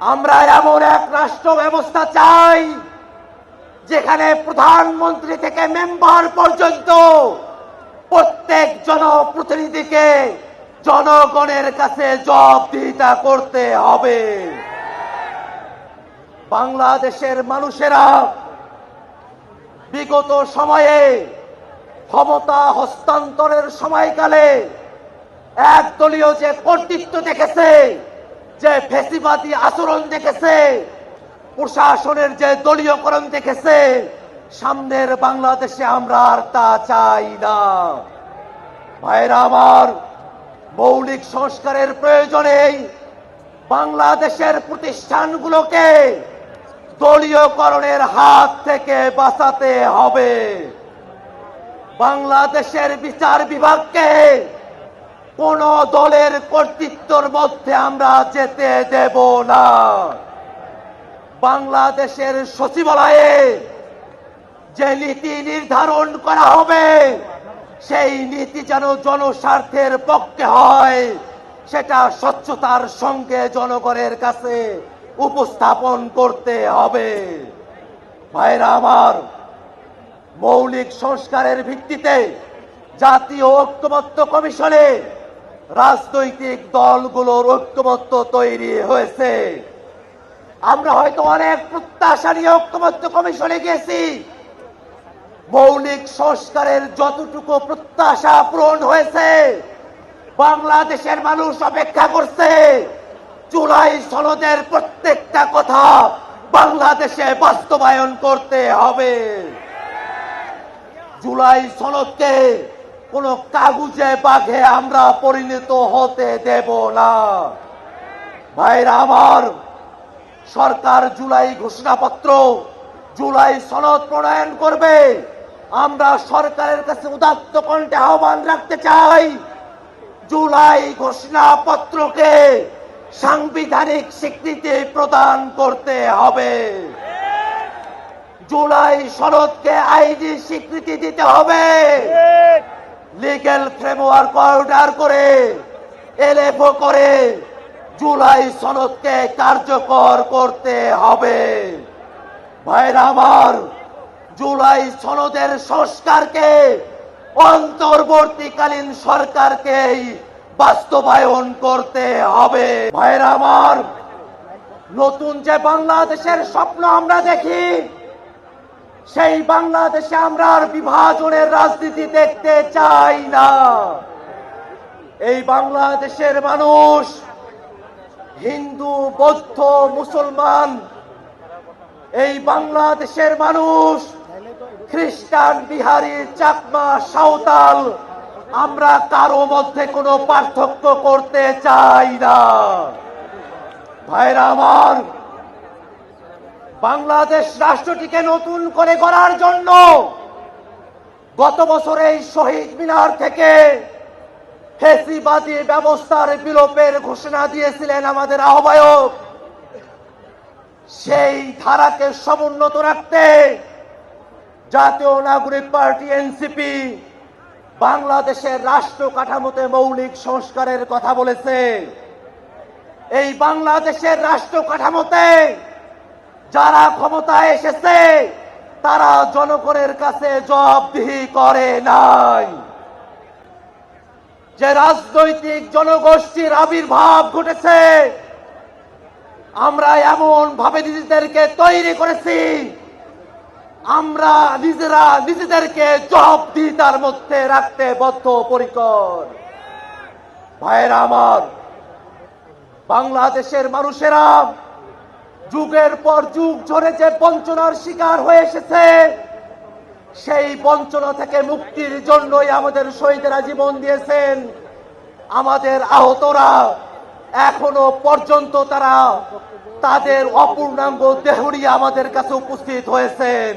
আমরা এমন এক রাষ্ট্র ব্যবস্থা চাই, যেখানে প্রধানমন্ত্রী থেকে মেম্বার পর্যন্ত প্রত্যেক জনপ্রতিনিধিকে জনগণের কাছে জবাবদিহিতা করতে হবে। বাংলাদেশের মানুষেরা বিগত সময়ে ক্ষমতা হস্তান্তরের সময়কালে একদলীয় যে কর্তৃত্ব দেখেছে যে ফেসিবাদী আচরণ দেখেছে, প্রশাসনের যে দলীয়করণ দেখেছে, সামনের বাংলাদেশে আমরা আর তা চাই না। ভাইরা আমার, মৌলিক সংস্কারের প্রয়োজনেই বাংলাদেশের প্রতিষ্ঠানগুলোকে দলীয়করণের হাত থেকে বাঁচাতে হবে। বাংলাদেশের বিচার বিভাগকে কোন দলের কর্তৃত্বর মধ্যে আমরা যেতে দেব না। বাংলাদেশের সচিবালয়ে যে নীতি নির্ধারণ করা হবে, সেই নীতি যেন জনস্বার্থের পক্ষে হয়, সেটা স্বচ্ছতার সঙ্গে জনগণের কাছে উপস্থাপন করতে হবে। ভাইরা আমার, মৌলিক সংস্কারের ভিত্তিতে জাতীয় ঐক্যমত্য কমিশনে রাজনৈতিক দলগুলোর ঐক্যমত্য তৈরি হয়েছে। আমরা হয়তো অনেক প্রত্যাশা নিয়ে ঐক্যমত্য কমিশনে গেছি মৌলিক সংস্কারের যতটুকু প্রত্যাশা পূরণ হয়েছে, বাংলাদেশের মানুষ অপেক্ষা করছে, জুলাই সনদের প্রত্যেকটা কথা বাংলাদেশে বাস্তবায়ন করতে হবে। জুলাই সনদকে কোন কাগুজে বাঘে আমরা পরিণত হতে দেব না। ভাইরা আমার, সরকার জুলাই ঘোষণাপত্র, জুলাই সনদ প্রণয়ন করবে। আমরা সরকারের কাছে উদাত্ত কণ্ঠে আহ্বান রাখতে চাই, জুলাই ঘোষণাপত্রকে সাংবিধানিক স্বীকৃতি প্রদান করতে হবে। জুলাই সনদকে আইনি স্বীকৃতি দিতে হবে। লিগেল ফ্রেমওয়ার্ক অর্ডার করে, এলএফও করে জুলাই সনদকে কার্যকর করতে হবে। ভাইরা আমার, জুলাই সনদের সংস্কারকে অন্তর্বর্তীকালীন সরকারকেই বাস্তবায়ন করতে হবে। ভাইরা আমার, নতুন যে বাংলাদেশের স্বপ্ন আমরা দেখি সেই বাংলাদেশে আমরা আর বিভাজনের রাজনীতি দেখতে চাই না। এই বাংলাদেশের মানুষ, হিন্দু, বৌদ্ধ, মুসলমান, এই বাংলাদেশের মানুষ, খ্রিস্টান, বিহারি, চাকমা, সাঁওতাল, আমরা কারও মধ্যে কোনো পার্থক্য করতে চাই না। ভাইরা আমার বাংলাদেশ রাষ্ট্রটিকে নতুন করে গড়ার জন্য গত বছর এই শহীদ মিনার থেকে ফেসিবাদী ব্যবস্থার বিলোপের ঘোষণা দিয়েছিলেন আমাদের আহ্বায়ক। সেই ধারাকে সমুন্নত রাখতে জাতীয় নাগরিক পার্টি এনসিপি বাংলাদেশের রাষ্ট্র কাঠামোতে মৌলিক সংস্কারের কথা বলেছে। এই বাংলাদেশের রাষ্ট্র কাঠামোতে যারা ক্ষমতায় এসেছে, তারা জনগণের কাছে জবাবদিহি করে নাই। যে রাজনৈতিক জনগোষ্ঠীর আবির্ভাব ঘটেছে, আমরা এমন ভাবে নিজেদেরকে তৈরি করেছি, আমরা নিজেরা নিজেদেরকে জবাবদিহিতার মধ্যে রাখতে বদ্ধ পরিকর ভাইয়েরা আমার, বাংলাদেশের মানুষেরা যুগের পর যুগ ধরে যে বঞ্চনার শিকার হয়ে এসেছে, সেই বঞ্চনা থেকে মুক্তির জন্যই আমাদের শহীদেরা জীবন দিয়েছেন। আমাদের আহতরা এখনও পর্যন্ত তারা তাদের অপূর্ণাঙ্গ দেহরি আমাদের কাছে উপস্থিত হয়েছেন।